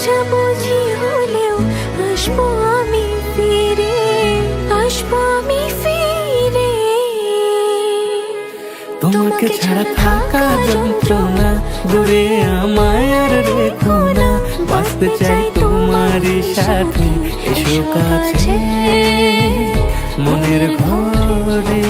বোঝাবুঝি হলেও আসব আমি ফিরে আসব আমি ফিরে। তোমাকে ছাড়া থাকা যন্ত্রণা দূরে আমায় আর রেখো না। বাঁচতে চাই তোমারই সাথে এসো কাছে। মনের ঘরে